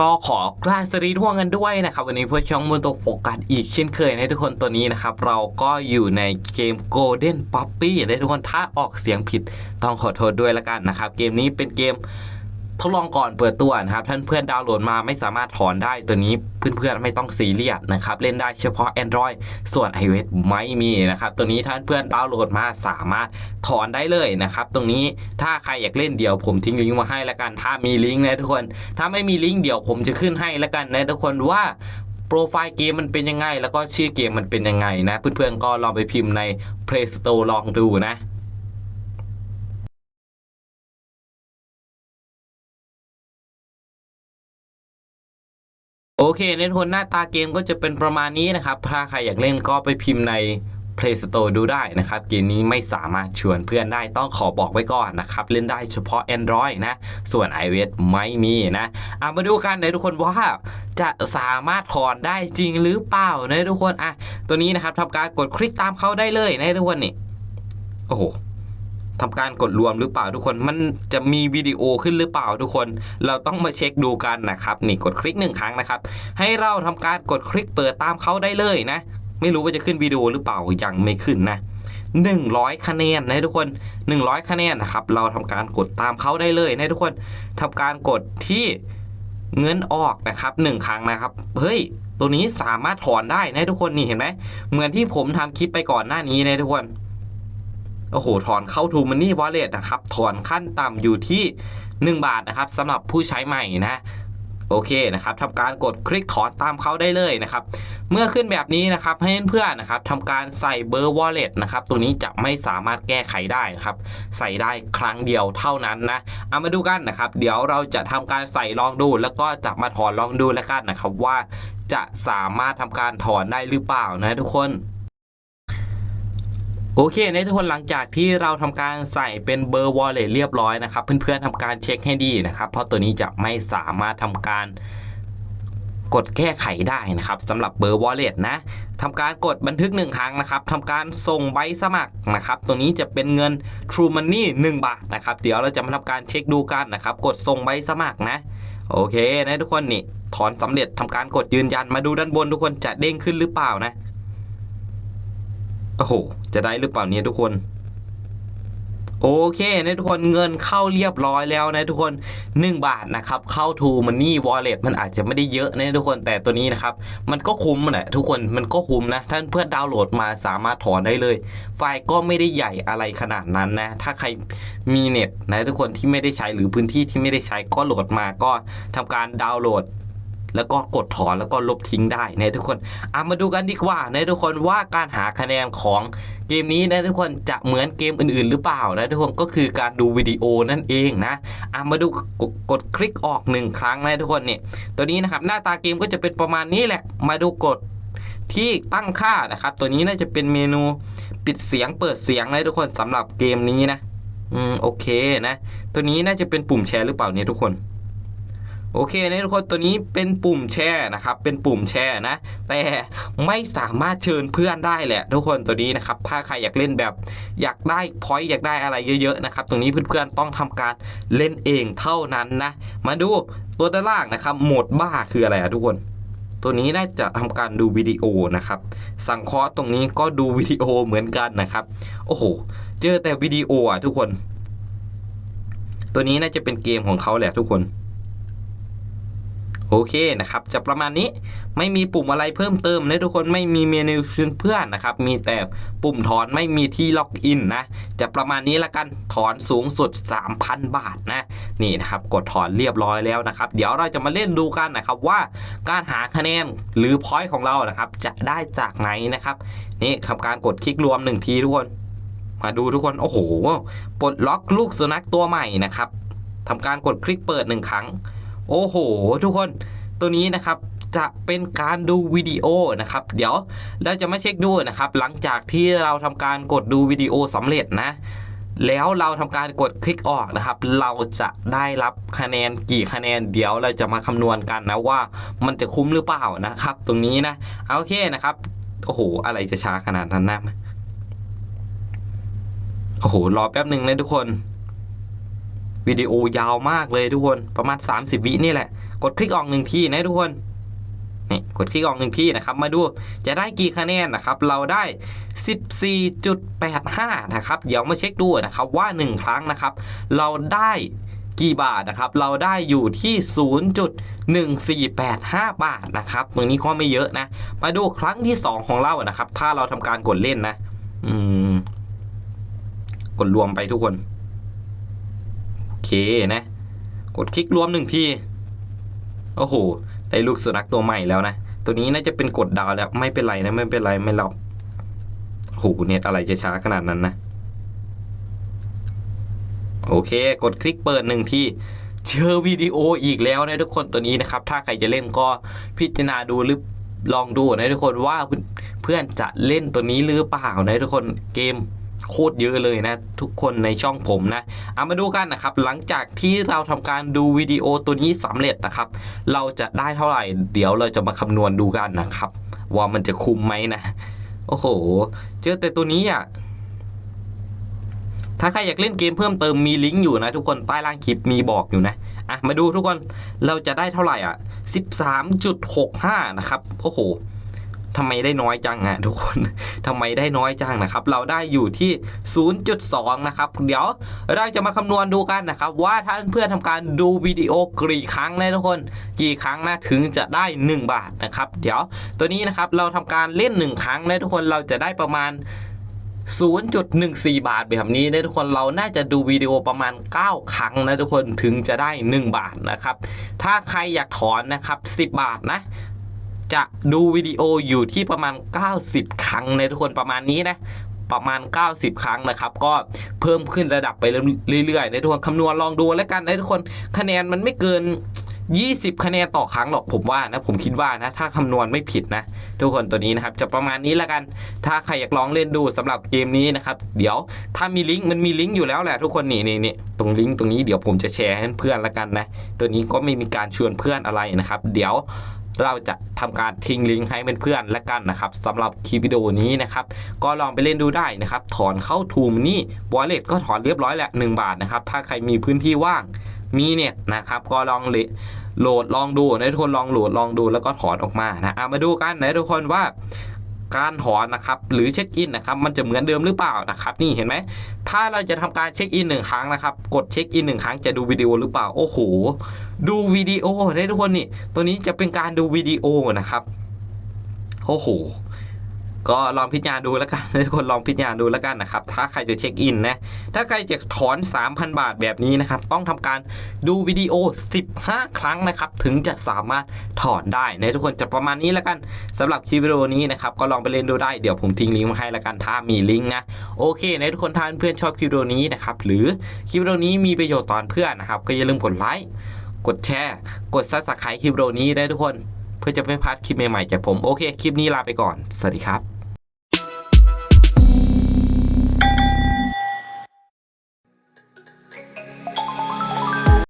ก็ขอกล้าสวัสดีทุกคนกันด้วยนะครับ วันนี้เพื่อช่องมูลตัวโฟกัสอีกเช่นเคยนะทุกคนตัวนี้นะครับ เราก็อยู่ในเกม Golden Puppy นะทุกคนถ้าออกเสียงผิดต้องขอโทษด้วยละกันนะครับ เกมนี้เป็นเกม ทดลองก่อนเปิดตัวนะครับท่านเพื่อนดาวน์โหลดมาไม่สามารถถอนได้ตัวนี้เพื่อนๆไม่ต้องซีเรียสนะครับเล่นได้เฉพาะ Android ส่วน iOS ไม่มีนะครับตัวนี้ท่านเพื่อนดาวน์โหลดมาสามารถถอนได้เลยนะครับตรงนี้ถ้าใครอยากเล่นเดี๋ยวผมทิ้งลิงก์มาให้ละกัน ถ้ามีลิงก์นะทุกคน ถ้าไม่มีลิงก์เดี๋ยวผมจะขึ้นให้ละกันนะทุกคนว่าโปรไฟล์เกมมันเป็นยังไง แล้วก็ชื่อเกมมันเป็นยังไงนะ เพื่อนๆก็ลองไปพิมพ์ใน Play Store ลองดูนะ โอเคในทุกคนหน้าตาเกมก็จะเป็นประมาณนี้นะครับ ถ้าใครอยากเล่นก็ไปพิมพ์ใน Play Store ดูได้นะครับ เกมนี้ไม่สามารถชวนเพื่อนได้ต้องขอบอกไว้ก่อนนะครับ เล่นได้เฉพาะ Android นะ ส่วน iOS ไม่มีนะอะมาดูกันนะทุกคนว่าจะสามารถถอนได้จริงหรือเปล่านะทุกคนอะตัวนี้นะครับทำการกดคลิกตามเขาได้เลยนะทุกคนนี่โอ้โห ทำการกดรวมหรือเปล่าทุกคน มันจะมีวิดีโอขึ้นหรือเปล่าทุกคน เราต้องมาเช็คดูกันนะครับนี่กดคลิกหนึ่งครั้งนะครับ ให้เราทำการกดคลิกเปิดตามเขาได้เลยนะ ไม่รู้ว่าจะขึ้นวิดีโอหรือเปล่ายังไม่ขึ้นนะ100 คะแนนนะทุกคน 100 คะแนนนะครับ เราทำการกดตามเขาได้เลยนะทุกคนทำการกดที่เงินออกนะครับหนึ่งครั้งนะครับ เฮ้ย ตัวนี้สามารถถอนได้นะทุกคนนี่เห็นไหมเหมือนที่ผมทำคลิปไปก่อนหน้านี้นะทุกคน โอ้โหถอนเข้าทูมันนี่วอลเล็ตนะครับถอนขั้นต่ำอยู่ที่ 1 บาทนะครับสำหรับผู้ใช้ใหม่นะโอเคนะครับทำการกดคลิกถอนตามเขาได้เลยนะครับ เมื่อขึ้นแบบนี้นะครับให้เพื่อนๆนะครับทำการใส่เบอร์ wallet นะครับ ตัวนี้จะไม่สามารถแก้ไขได้นะครับ ใส่ได้ครั้งเดียวเท่านั้นนะ เอามาดูกันนะครับ เดี๋ยวเราจะทำการใส่ลองดู แล้วก็จะมาถอนลองดูแล้วกันนะครับว่าจะสามารถทำการถอนได้หรือเปล่านะทุกคน โอเคในทุกคนหลังจากที่เราทำการใส่เป็นเบอร์ wallet เรียบร้อยนะครับ เพื่อนๆทำการเช็คให้ดีนะครับ เพราะตัวนี้จะไม่สามารถทำการกดแก้ไขได้นะครับสำหรับเบอร์ wallet นะทำการกดบันทึกหนึ่งครั้งนะครับทำการส่งใบสมัครนะครับ ตัวนี้จะเป็นเงิน True Money 1 บาทนะครับ เดี๋ยวเราจะมาทำการเช็คดูกันนะครับ กดส่งใบสมัครนะ โอเคนะทุกคนนี่ถอนสำเร็จทำการกดยืนยันมาดูด้านบนทุกคนจะเด้งขึ้นหรือเปล่านะ โอ้โห จะได้หรือเปล่าเนี่ยทุกคน โอเคนะทุกคนเงินเข้าเรียบร้อยแล้วนะทุกคน 1 บาทนะครับ เข้า to money wallet มันอาจจะไม่ได้เยอะนะทุกคนแต่ตัวนี้นะครับ มันก็คุ้มแหละทุกคนมันก็คุ้มนะ ท่านเพื่อนดาวน์โหลดมาสามารถถอนได้เลย ไฟล์ก็ไม่ได้ใหญ่อะไรขนาดนั้นนะ ถ้าใครมีเน็ตนะทุกคนที่ไม่ได้ใช้หรือพื้นที่ที่ไม่ได้ใช้ก็โหลดมาก็ทำการดาวน์โหลด แล้วก็กดถอนแล้วก็ลบทิ้งได้นะทุกคนเอามาดูกันดีกว่านะทุกคนว่าการหาคะแนนของเกมนี้นะทุกคนจะเหมือนเกมอื่น ๆ หรือเปล่านะทุกคนก็คือการดูวิดีโอนั่นเองนะเอามาดูกดคลิกออกหนึ่งครั้งนะทุกคนเนี่ยตัวนี้นะครับหน้าตาเกมก็จะเป็นประมาณนี้แหละ มาดูกดที่ตั้งค่านะครับ ตัวนี้น่าจะเป็นเมนูปิดเสียงเปิดเสียงนะทุกคนสำหรับเกมนี้นะอืมโอเคนะ ตัวนี้น่าจะเป็นปุ่มแชร์หรือเปล่าเนี่ยทุกคน โอเคนะทุกคนตัวนี้เป็นปุ่มแชร์นะครับ เป็นปุ่มแชร์นะ แต่ไม่สามารถเชิญเพื่อนได้แหละ ทุกคนตัวนี้นะครับ ถ้าใครอยากเล่นแบบอยากได้พอยต์อยากได้อะไรเยอะๆนะครับ ตรงนี้เพื่อนๆต้องทำการเล่นเองเท่านั้นนะ มาดูตัวด้านล่างนะครับโหมดบ้าคืออะไรอะทุกคนตัวนี้น่าจะทำการดูวิดีโอนะครับ สังเคราะห์ตรงนี้ก็ดูวิดีโอเหมือนกันนะครับ โอ้โห เจอแต่วิดีโออะทุกคน ตัวนี้น่าจะเป็นเกมของเขาแหละทุกคน โอเคนะครับจะประมาณนี้ไม่มีปุ่มอะไรเพิ่มเติมนะทุกคนไม่มีเมนูชวนเพื่อนนะครับมีแต่ปุ่มถอนไม่มีที่ล็อกอินนะจะประมาณนี้ละกันถอนสูงสุด 3,000 บาทนะนี่นะครับกดถอนเรียบร้อยแล้วนะครับ เดี๋ยวเราจะมาเล่นดูกันนะครับว่าการหาคะแนนหรือพอยต์ของเรานะครับจะได้จากไหนนะครับนี่ทำการกดคลิกรวมหนึ่งทีทุกคน มาดูทุกคนโอ้โหปลดล็อกลูกสุนัขตัวใหม่นะครับทำการกดคลิกเปิดหนึ่งครั้ง โอ้โห ทุกคนตัวนี้นะครับจะเป็นการดูวิดีโอนะครับ เดี๋ยวเราจะมาเช็คดูนะครับ หลังจากที่เราทำการกดดูวิดีโอสำเร็จนะ แล้วเราทำการกดคลิกออกนะครับ เราจะได้รับคะแนนกี่คะแนน เดี๋ยวเราจะมาคำนวณกันนะว่ามันจะคุ้มหรือเปล่านะครับ ตรงนี้นะเอาโอเคนะครับโอ้โห อะไรจะช้าขนาดนั้นนะโอ้โหรอแป๊บหนึ่งนะทุกคน วิดีโอยาวมากเลยทุกคนประมาณ 30 วินี่แหละ กดคลิกออกหนึ่งทีนะทุกคนนี่กดคลิกออกหนึ่งทีนะครับ มาดูจะได้กี่คะแนนนะครับ เราได้ 14.85 นะครับ เดี๋ยวมาเช็คดูนะครับว่า 1 ครั้งนะครับ เราได้กี่บาทนะครับ เราได้อยู่ที่ 0.1485 บาทนะครับ ตรงนี้ก็ไม่เยอะนะ มาดูครั้งที่ 2 ของเรานะครับ ถ้าเราทำการกดเล่นนะ อืม กดรวมไปทุกคน นะ กดคลิกรวมหนึ่งที โอ้โห ได้ลูกสุนัขตัวใหม่แล้วนะ ตัวนี้น่าจะเป็นกดดาวแล้ว ไม่เป็นไรนะ ไม่เป็นไร ไม่รับโหเน็ตอะไรจะช้าขนาดนั้นนะ โอเค กดคลิกเปิดหนึ่งทีเจอวิดีโออีกแล้วนะทุกคนตัวนี้นะครับ ถ้าใครจะเล่นก็พิจารณาดูหรือลองดูนะทุกคนว่าเพื่อนจะเล่นตัวนี้หรือเปล่านะทุกคนเกม โคตรเยอะเลยนะ ทุกคนในช่องผมนะเอามาดูกันนะครับ หลังจากที่เราทำการดูวิดีโอตัวนี้สำเร็จนะครับ เราจะได้เท่าไหร่ เดี๋ยวเราจะมาคำนวณดูกันนะครับ ว่ามันจะคุ้มไหมนะ โอ้โห เจอแต่ตัวนี้อะถ้าใครอยากเล่นเกมเพิ่มเติมมีลิงก์อยู่นะ ทุกคนใต้ล่างคลิปมีบอกอยู่นะอะมาดูทุกคนเราจะได้เท่าไหร่อะ 13.65 นะครับโอ้โห ทำไมได้น้อยจังอะทุกคนทำไมได้น้อยจังนะครับ เราได้อยู่ที่ 0.2 นะครับ เดี๋ยวเราจะมาคำนวณดูกันนะครับ ว่าถ้าเพื่อนๆทำการดูวิดีโอกี่ครั้งนะทุกคน กี่ครั้งนะถึงจะได้ 1 บาทนะครับ เดี๋ยวตัวนี้นะครับเราทำการเล่น 1 ครั้งนะทุกคนเราจะได้ประมาณ0.14 บาทแบบนี้นะทุกคนเราน่าจะดูวิดีโอประมาณ 9 ครั้งนะทุกคนถึงจะได้ 1 บาทนะครับ ถ้าใครอยากถอนนะครับ 10 บาทนะ จะดูวิดีโออยู่ที่ประมาณ 90 ครั้งในทุกคนประมาณนี้นะประมาณ 90 ครั้งนะครับ ก็เพิ่มขึ้นระดับไปเรื่อยๆในทุกคนคำนวณลองดูแล้วกันนะทุกคนคะแนนมันไม่เกิน 20 คะแนนต่อครั้งหรอกผมว่านะ ผมคิดว่านะ ถ้าคำนวณไม่ผิดนะ ทุกคนตัวนี้นะครับ จะประมาณนี้แล้วกัน ถ้าใครอยากลองเล่นดูสำหรับเกมนี้นะครับ เดี๋ยวถ้ามีลิงก์มันมีลิงก์อยู่แล้วแหละทุกคนนี่นี่นี่ตรงลิงก์ตรงนี้เดี๋ยวผมจะแชร์ให้เพื่อนแล้วกันนะ ตัวนี้ก็ไม่มีการชวนเพื่อนอะไรนะครับ เดี๋ยว เราจะทำการทิ้งลิงก์ให้เพื่อนๆแล้วกันนะครับสำหรับคลิปวิดีโอนี้นะครับก็ลองไปเล่นดูได้นะครับถอนเข้าทูมนี่วอลเล็ตก็ถอนเรียบร้อยแหละ1บาทนะครับถ้าใครมีพื้นที่ว่างมีเน็ตนะครับก็ลองเลยโหลดลองดูนะทุกคนลองโหลดลองดูแล้วก็ถอนออกมานะเอามาดูกันนะทุกคนว่าการถอนนะครับหรือเช็คอินนะครับมันจะเหมือนเดิมหรือเปล่านะครับนี่เห็นไหมถ้าเราจะทำการเช็คอินหนึ่งครั้งนะครับกดเช็คอินหนึ่งครั้งจะดูวิดีโอหรือเปล่าโอ้โห ดูวิดีโอนะทุกคนนี่ ตัวนี้จะเป็นการดูวิดีโอนะครับ โอ้โห ก็ลองพิจารณาดูแล้วกันทุกคนลองพิจารณาดูแล้วกันนะครับ ถ้าใครจะเช็คอินนะ ถ้าใครจะถอน 3,000 บาทแบบนี้นะครับ ต้องทำการดูวิดีโอ 15 ครั้งนะครับ ถึงจะสามารถถอนได้นะทุกคนจะประมาณนี้แล้วกันสำหรับคลิปวิดีโอนี้นะครับ ก็ลองไปเล่นดูได้ เดี๋ยวผมทิ้งลิงก์มาให้แล้วกันถ้ามีลิงก์นะ โอเคนะทุกคนท่านเพื่อนชอบคลิปวิดีโอนี้นะครับ หรือคลิปวิดีโอนี้มีประโยชน์ตอนเพื่อนนะครับ ก็อย่าลืมกดไลค์ กดแชร์ กดซับสไครต์คลิปโรนี้ได้ทุกคน เพื่อจะไม่พลาดคลิปใหม่ๆจากผม โอเค คลิปนี้ลาไปก่อน สวัสดีครับ